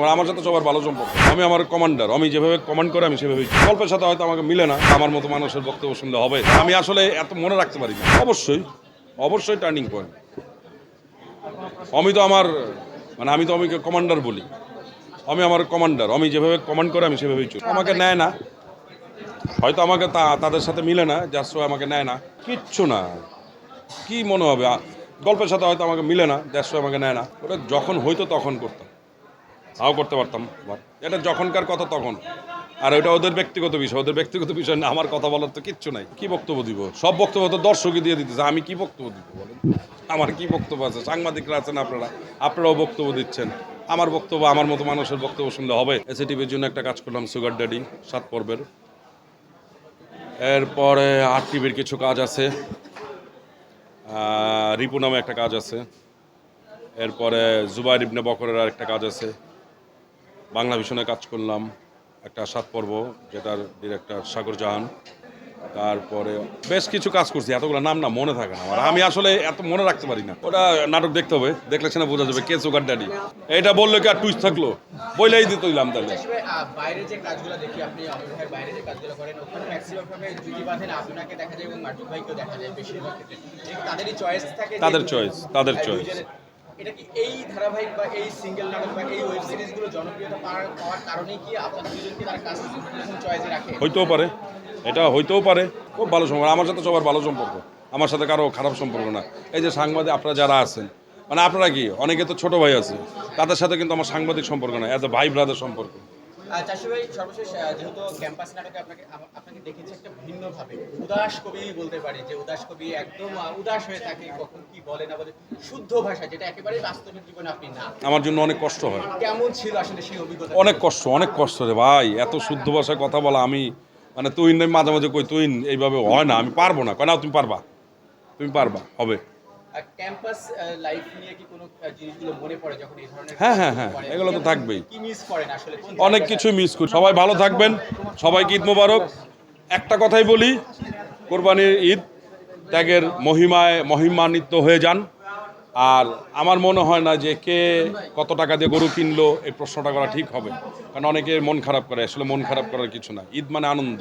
সম্পর্ক আমার সাথে সবার ভালো সম্পর্ক। আমি আমার কমান্ডার আমি যেভাবে কমান্ড করে আমি সেভাবেই গল্পের সাথে হয়তো আমাকে মিলে না, আমার মতো মানুষের বক্তব্য শুনলে হবে। আমি আসলে এত মনে রাখতে পারি না। অবশ্যই অবশ্যই টার্নিং পয়েন্ট আমি তো আমার মানে আমি তো আমি কমান্ডার বলি। আমি আমার কমান্ডার আমি যেভাবে কমান্ড করে আমি সেভাবেই চলি। আমাকে নেয় না। হয়তো আমাকে তা, তাদের সাথে মিলে না যার সঙ্গে আমাকে নেয় না। কিচ্ছু না। কি মনে হবে? গল্পের সাথে হয়তো আমাকে মিলে না যার সঙ্গে আমাকে নেয় না। ওটা যখন হইতো তখন করতাম। তাও করতে পারতাম এটা যখনকার কথা তখন। আর ওটা ওদের ব্যক্তিগত বিষয়, ওদের ব্যক্তিগত বিষয় না, আমার কথা বলার তো কিচ্ছু নাই। কি বক্তব্য দিব? সব বক্তব্য তো দর্শকই দিয়ে দিতেছে। আমি কি বক্তব্য দিব বলেন? আমার কি বক্তব্য আছে? সাংবাদিকরা আছেন আপনারা, আপনারাও বক্তব্য দিচ্ছেন। আমার বক্তব্য, আমার মতো মানুষের বক্তব্য শুনলে হবে। এসে টিভির জন্য একটা কাজ করলাম সুগার ড্যাডি সাত পর্বের। এরপরে আর টিভির কিছু কাজ আছে। রিপু নামে একটা কাজ আছে। এরপরে জুবাইর ইবনে বকরের আর একটা কাজ আছে। বাংলা ভীষণে কাজ করলাম একটা সাত পর্ব যেটার ডিরেক্টর সাগর জাহান। তারপরে বেশ কিছু কাজ করছি এতগুলো নাম না মনে থাকে না আমার। আমি আসলে এত মনে রাখতে পারি না। ওটা নাটক দেখতে হবে দেখলে সেটা বোঝা যাবে কে সুগার ড্যাডি। এটা বললে কি আর টুইস্ট থাকল? বইলেই দিত দিলাম তাহলে। আসলে আহ, বাইরে যে কাজগুলো দেখি আপনি বাইরে যে কাজগুলো করেন ওখানে ম্যাক্সিমাম ভাবে জুটি বাঁধেন আপনাকে দেখা যায় এবং মার্জুক ভাইকেও দেখা যায় বেশিরভাগ ক্ষেত্রে। তাদেরই চয়েস থাকে তাদের চয়েস তাদের। দুজনের- এটা কি এই ধারাবাহিক বা এই সিঙ্গেল নাটক বা এই ওয়েব সিরিজগুলো জনপ্রিয়তা পাওয়ার কি আপনার দুজনকে তার চয়েসে রাখে? হইতেও পারে। এটা হইতেও পারে। খুব ভালো সম্পর্ক। আমার সাথে সবার ভালো সম্পর্ক। আমার সাথে কারও খারাপ সম্পর্ক না। এই যে সাংবাদিক, আপনারা যারা আছেন মানে আপনারা কি? অনেকে তো ছোট ভাই আছে। তাদের সাথে কিন্তু আমার সাংবাদিক সম্পর্ক না এত ভাই ব্রাদার সম্পর্ক। চাষি ভাই সর্বশেষ যেহেতু ক্যাম্পাস নাটকে আপনাকে আপনাকে দেখেছি একটা ভিন্নভাবে। উদাস কবি বলতে পারি যে উদাস কবি একদম উদাস হয়ে থাকে কখন কি বলে না বলে শুদ্ধ ভাষা যেটা একেবারে বাস্তবিক জীবনে আপনি না। আমার জন্য অনেক কষ্ট হয়। কেমন ছিল আসলে সেই অভিজ্ঞতা? অনেক কষ্ট অনেক কষ্ট রে ভাই। এত শুদ্ধ ভাষায় কথা বলা আমি মানে তুই মাঝে মাঝে কই তুই এইভাবে হয় না আমি পারব না। কয় না তুমি পারবা। তুমি পারবা হবে। ক্যাম্পাস লাইফ নিয়ে কি কোনো জিনিসগুলো মনে পড়ে যখন এই ধরনের হ্যাঁ, হ্যাঁ, হ্যাঁ? এগুলো তো থাকবেই। কি মিস করেন আসলে? অনেক? কিছু মিস করি। সবাই ভালো থাকবেন। সবাইকে ঈদ মোবারক। একটা কথাই বলি কোরবানির ঈদ ত্যাগের মহিমায় মহিমান্বিত হয়ে যান। আর আমার মনে হয় না যে কে কত টাকা দিয়ে গরু কিনলো এই প্রশ্নটা করা ঠিক হবে। কারণ অনেকে মন খারাপ করে। আসলে মন খারাপ করার কিছু না। ঈদ মানে আনন্দ।